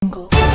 苹果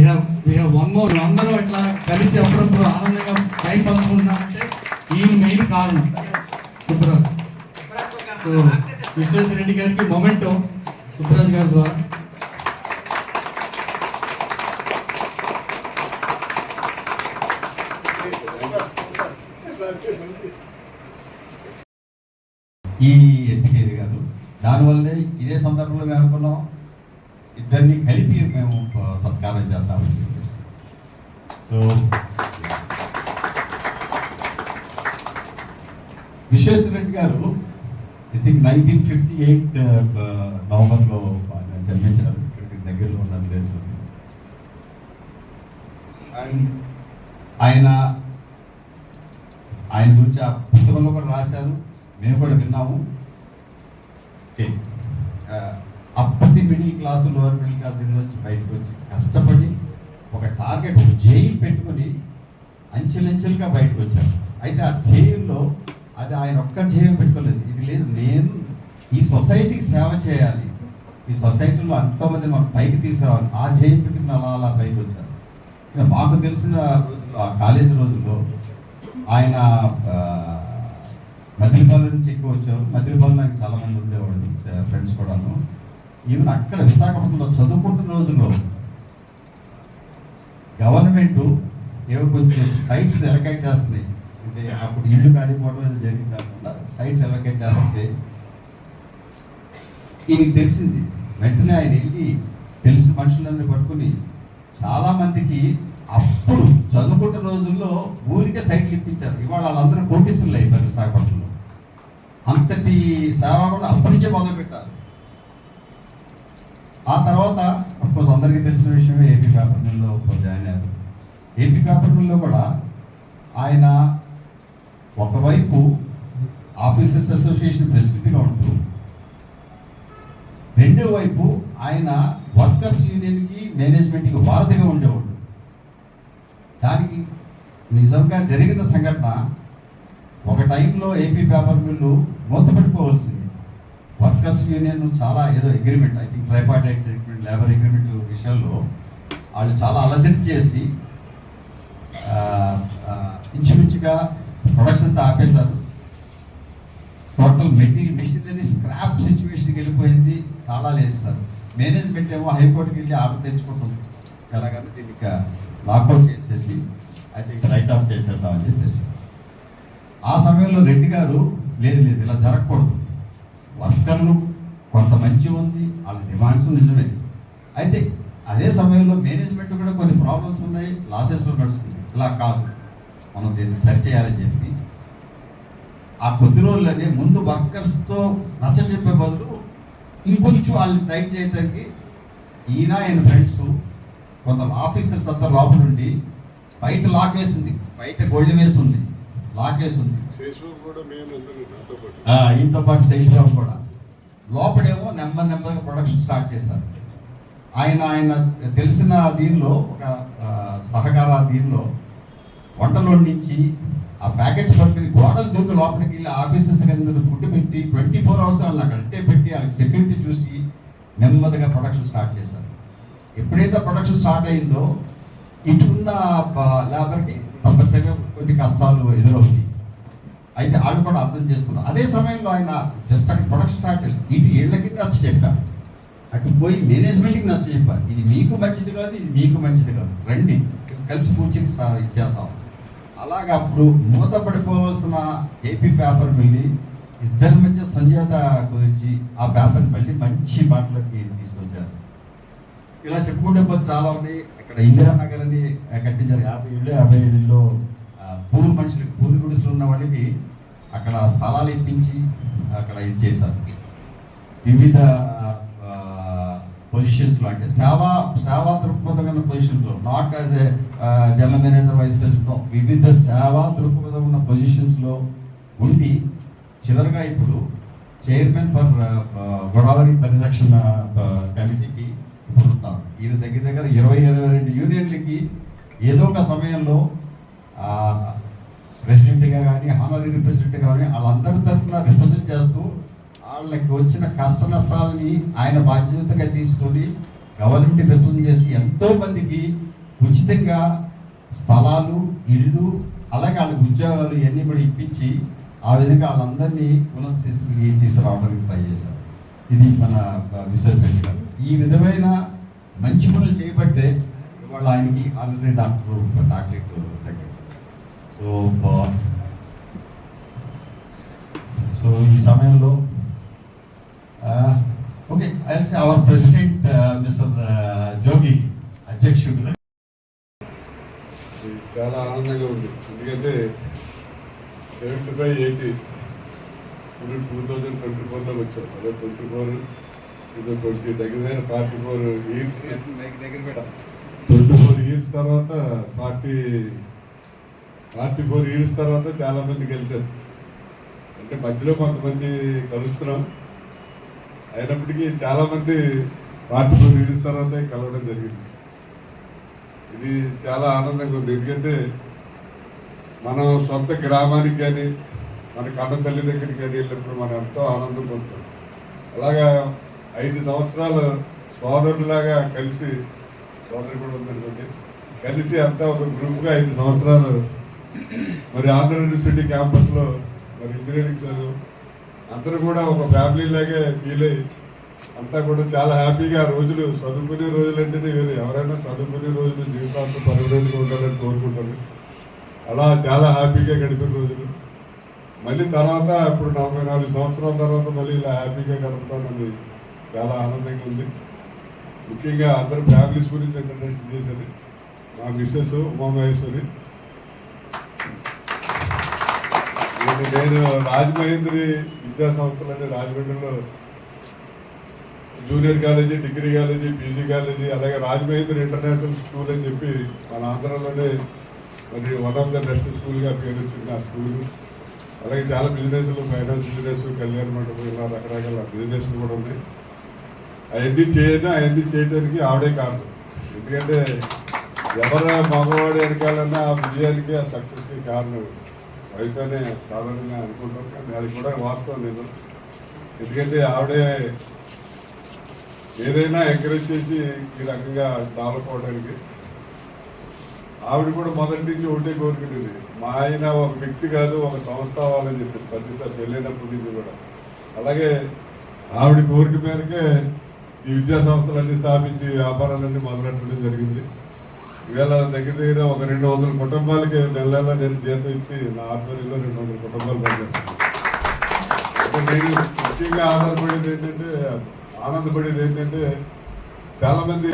we have we have one more అందరూ ఇట్లా కలిసి అప్పుడప్పుడు ఆనందంగా టైం పంచుకుంటున్నామంటే ఈ మెయిన్ కారణం సుబ్రాజ్ సో విశ్వేశ్వర రెడ్డి గారికి మొమెంటో సుబ్రాజ్ గారి ద్వారా. ఈ ఎత్తికేది గారు దానివల్లే ఇదే సందర్భంలో మేము అనుకున్నాం. ఇద్దరిని కలిపి మేము సత్కారం చేద్దామని చెప్పేసి. సో విశ్వేశ్వర రెడ్డి గారు I think nineteen fifty eight నవంబర్లో జన్మించారు. ఇక్కడికి దగ్గరలో ఉన్న విలేజ్లో. అండ్ ఆయన ఆయన గురించి ఆ పుస్తకంలో కూడా రాశారు. మేము కూడా విన్నాము. ఓకే. Uh, అప్పటి middle class lower middle class నుంచి బయటకు వచ్చి కష్టపడి ఒక టార్గెట్ ఒక జైలు పెట్టుకుని అంచెలంచెలుగా బయటకు వచ్చారు. అయితే ఆ ధ్యేయంలో అది ఆయన ఒక్క ధ్యేయం పెట్టుకోలేదు. ఇది లేదు నేను ఈ సొసైటీకి సేవ చేయాలి. ఈ సొసైటీలో అంతమంది మనం పైకి తీసుకురావాలి. ఆ ధ్యేయం పెట్టుకుని అలా అలా పైకి వచ్చారు. మాకు తెలిసిన రోజుల్లో ఆ కాలేజీ రోజుల్లో ఆయన ఆ, నుంచి ఎక్కువ వచ్చారు. మదిలిపాల నాకు చాలా మంది ఉండేవాళ్ళు ఫ్రెండ్స్ కూడాను. ఈవెన్ అక్కడ విశాఖపట్నంలో చదువుకుంటున్న రోజుల్లో గవర్నమెంట్ ఏవో కొంచెం సైట్స్ ఎలకేట్ చేస్తున్నాయి. అంటే అప్పుడు ఇల్లు కాలిపోవడం అనేది జరిగింది కాకుండా సైట్స్ ఎలకేట్ చేస్తే ఈయనకి తెలిసింది. వెంటనే ఆయన వెళ్ళి తెలిసిన మనుషులందరినీ పట్టుకుని చాలామందికి అప్పుడు చదువుకుంటున్న రోజుల్లో ఊరికే సైట్లు ఇప్పించారు. ఇవాళ వాళ్ళందరూ కోటీసులు అయిపోయారు విశాఖపట్నంలో. అంతటి సేవ కూడా అప్పటి నుంచే మొదలు పెట్టారు ఆ తర్వాత అఫ్కోర్స్ అందరికీ తెలిసిన విషయమే ఏపీ పేపర్ మిల్లో జాయిన్ అయ్యారు ఏపీ పేపర్ మిల్లో కూడా ఆయన ఒకవైపు ఆఫీసర్స్ అసోసియేషన్ ప్రెసిడెంట్గా ఉంటూ రెండో వైపు ఆయన వర్కర్స్ యూనియన్కి మేనేజ్మెంట్కి వారధిగా ఉండేవాడు. దానికి నిజంగా జరిగిన సంఘటన ఒక టైంలో ఏపీ పేపర్ మిల్లు మూతపడిపోవలసింది. వర్కర్స్ యూనియన్ చాలా ఏదో agreement I think tripartite agreement labour agreement విషయంలో వాళ్ళు చాలా అలజడి చేసి ఇంచుమించుగా ప్రొడక్షన్ అంతా ఆపేశారు. టోటల్ మెటీరియల్ మెషినరీ స్క్రాప్ సిచ్యువేషన్కి వెళ్ళిపోయింది తాళాలు వేస్తారు. మేనేజ్మెంట్ ఏమో హైకోర్టుకి వెళ్ళి ఆర్డర్ తెచ్చుకుంటుంది. ఎలాగంటే దీనికి లాకౌట్ చేసేసి ఐ థింక్ రైట్ ఆఫ్ చేసేద్దామని చెప్పేసి. ఆ సమయంలో రెడ్డి గారు లేదు లేదు ఇలా జరగకూడదు. వర్కర్లు కొంత మంచి ఉంది వాళ్ళ డిమాండ్స్ నిజమే. అయితే అదే సమయంలో మేనేజ్మెంట్ కూడా కొన్ని ప్రాబ్లమ్స్ ఉన్నాయి లాసెస్లో నడుస్తుంది ఇలా కాదు. మనం దీన్ని సరి చేయాలని చెప్పి ఆ కొద్ది రోజులనే ముందు వర్కర్స్తో నచ్చ చెప్పే బదులు ఇంకొంచెం వాళ్ళని టైట్ చేయడానికి ఈయన ఆయన ఫ్రెండ్స్ కొంత ఆఫీసర్స్ అంతా లోపల ఉండి బయట లాక్ వేసింది బయట గోల్డ్ వేస్తుంది అందరూ నాతో పాటు? శేషరావు కూడా. లోపడేమో నెమ్మది నెమ్మదిగా ప్రొడక్షన్ స్టార్ట్ చేశారు. ఆయన ఆయన తెలిసిన దీనిలో ఒక సహకార దీనిలో వంటలో నుంచి ఆ ప్యాకెట్స్ పట్టుకుని గోడలు దూకి లోపలికి వెళ్ళి ఆఫీసర్స్ కింద ఫుడ్ పెట్టి ట్వంటీ ఫోర్ అవర్స్ వాళ్ళని అక్కడ అట్టే పెట్టి వాళ్ళకి సెక్యూరిటీ చూసి నెమ్మదిగా ప్రొడక్షన్ స్టార్ట్ చేశారు. ఎప్పుడైతే ప్రొడక్షన్ స్టార్ట్ అయిందో ఇటున్న లేబర్కి తప్పనిసరిగా కొన్ని కష్టాలు ఎదురవుతాయి. అయితే వాళ్ళు కూడా అర్థం చేసుకున్నారు. అదే సమయంలో ఆయన జస్ట్ అక్కడ ప్రొడక్షన్ స్టార్ట్ చేయాలి. ఇటు ఏళ్ళకి నచ్చ చెప్పారు. అటు పోయి మేనేజ్మెంట్కి నచ్చ చెప్పాలి ఇది మీకు మంచిది కాదు ఇది మీకు మంచిది కాదు. రండి కలిసి కూర్చొని సార్ ఇచ్చేద్దాం అలాగే అప్పుడు మూతపడిపోవలసిన ఏపీ పేపర్ మళ్ళీ ఇద్దరి మధ్య సంజాత గురించి ఆ పేపర్ మళ్ళీ మంచి మాటలకి తీసుకొచ్చారు. ఇలా చెప్పుకుంటే పోతే చాలా ఉన్నాయి ఇక్కడ ఇందిరానగర్ అని కట్టించారు యాభై ఏళ్ళు యాభై ఏళ్ళలో పూలు మనుషులు పూలు గుడిసెలు ఉన్న వాళ్ళకి అక్కడ స్థలాలు ఇప్పించి అక్కడ ఇది చేశారు. వివిధ పొజిషన్స్లో అంటే సేవా సేవా దృక్పథం ఉన్న పొజిషన్లో not as a general manager vice president వివిధ సేవా దృక్పథం ఉన్న పొజిషన్స్లో ఉండి చివరిగా ఇప్పుడు చైర్మన్ ఫర్ గోదావరి పరిరక్షణ కమిటీకి ఇప్పుడు ఉంటారు ఈయన దగ్గర దగ్గర ఇరవై ఇరవై రెండు యూనియన్లకి ఏదో ఒక సమయంలో ప్రెసిడెంట్గా కానీ హానరీ రిప్రజెంట్ కానీ వాళ్ళందరి తరఫున రిప్రజెంట్ చేస్తూ వాళ్ళకి వచ్చిన కష్ట నష్టాలని ఆయన బాధ్యతగా తీసుకొని గవర్నమెంట్ రిప్రజెంట్ చేసి ఎంతో మందికి ఉచితంగా స్థలాలు ఇళ్ళు అలాగే వాళ్ళకి ఉద్యోగాలు ఇవన్నీ కూడా ఇప్పించి ఆ విధంగా వాళ్ళందరినీ ఉన్నత స్థితికి తీసుకురావడానికి ట్రై చేశారు ఇది మన విశ్వేశ్వరెడ్డి గారు ఈ విధమైన మంచి పనులు చేయబట్టే ఇవాళ ఆయనకి already doctor doctorate so so ఈ సమయంలో okay ILC our president mister Jogi అధ్యక్షుడు. చాలా ఆనందంగా ఉంది. ఎందుకంటే సెవెంటీ ఫైవ్ ఎయిటీ ఇప్పుడు టూ థౌజండ్ ట్వంటీ ఫోర్లో వచ్చాం. అదే ట్వంటీ ఫోర్ ఇది ట్వంటీ దగ్గర దగ్గర forty four years twenty four years తర్వాత ఫార్టీ ఫార్టీ ఫోర్ ఇయర్స్ తర్వాత చాలా మంది కలిశారు అంటే మధ్యలో కొంతమంది కలుస్తున్నాం అయినప్పటికీ చాలా మంది ఫార్టీ ఫోర్ ఇయర్స్ తర్వాత కలవడం జరిగింది. ఇది చాలా ఆనందంగా ఉంది. ఎందుకంటే మనం సొంత గ్రామానికి కానీ మన కన్న తల్లి దగ్గరికి కానీ వెళ్ళినప్పుడు మనం ఎంతో ఆనందం పొందుతాం. అలాగా ఐదు సంవత్సరాలు సోదరులాగా కలిసి సోదరు కూడా ఉందనుకోండి కలిసి అంతా ఒక గ్రూప్గా ఐదు సంవత్సరాలు. మరి ఆంధ్ర యూనివర్సిటీ క్యాంపస్లో మరి ఇంజనీరింగ్ చదువు అందరూ కూడా ఒక ఫ్యామిలీ లాగే ఫీల్ అయ్యి అంతా కూడా చాలా హ్యాపీగా రోజులు చదువుకునే రోజులు అంటేనే వేరు. ఎవరైనా చదువుకునే రోజులు జీవితాంతం పది రోజులు ఉండాలని కోరుకుంటారు. అలా చాలా హ్యాపీగా గడిపిన రోజులు. మళ్ళీ తర్వాత ఇప్పుడు నలభై నాలుగు సంవత్సరాల తర్వాత మళ్ళీ ఇలా హ్యాపీగా గడుపుతానని చాలా ఆనందంగా ఉంది. ముఖ్యంగా అందరు ఫ్యామిలీస్ గురించి ఇంట్రడక్షన్ చేశారు మా మిస్సెస్ ఉమామహేశ్వరి నేను రాజమహేంద్రి విద్యా సంస్థలని రాజమండ్రిలో junior college degree college PG college అలాగే రాజమహేంద్రి ఇంటర్నేషనల్ స్కూల్ అని చెప్పి మన ఆంధ్రాలోనే మరి వన్ ఆఫ్ ద బెస్ట్ స్కూల్గా పేరు వచ్చింది ఆ స్కూల్. అలాగే చాలా బిజినెస్లు ఫైనాన్స్ బిజినెస్ కళ్యాణ మండపం ఇలా రకరకాల బిజినెస్లు కూడా ఉన్నాయి. అవన్నీ చేయను అవన్నీ చేయడానికి ఆవిడే కారణం. ఎందుకంటే ఎవరు మగవాడు వెనకాలన్నా ఆ విజయానికి ఆ సక్సెస్కి కారణం. వైఫ్ అనే సాధారణంగా అనుకుంటాం కానీ అది కూడా వాస్తవం నిజం ఎందుకంటే ఆవిడే ఏదైనా ఎంకరేజ్ చేసి ఈ రకంగా డెవలప్ అవడానికి ఆవిడ కూడా మొదటి నుంచి ఒకటే కోరుకుంటుంది మా ఆయన ఒక వ్యక్తి కాదు ఒక సంస్థ అవ్వాలని చెప్పి పెద్ద పెళ్ళైనప్పటి నుంచి కూడా. అలాగే ఆవిడ కోరిక మేరకే ఈ విద్యా సంస్థలన్నీ స్థాపించి వ్యాపారాలన్నీ మొదలెట్టడం జరిగింది. ఈవేళ దగ్గర దగ్గర ఒక రెండు వందల కుటుంబాలకి నెల నెల నేను జీతం ఇచ్చి నా ఆధ్వర్యంలో రెండు వందల కుటుంబాలు పనిచేస్తాను. నేను ముఖ్యంగా ఆధారపడేది ఏంటంటే ఆనందపడేది ఏంటంటే చాలామంది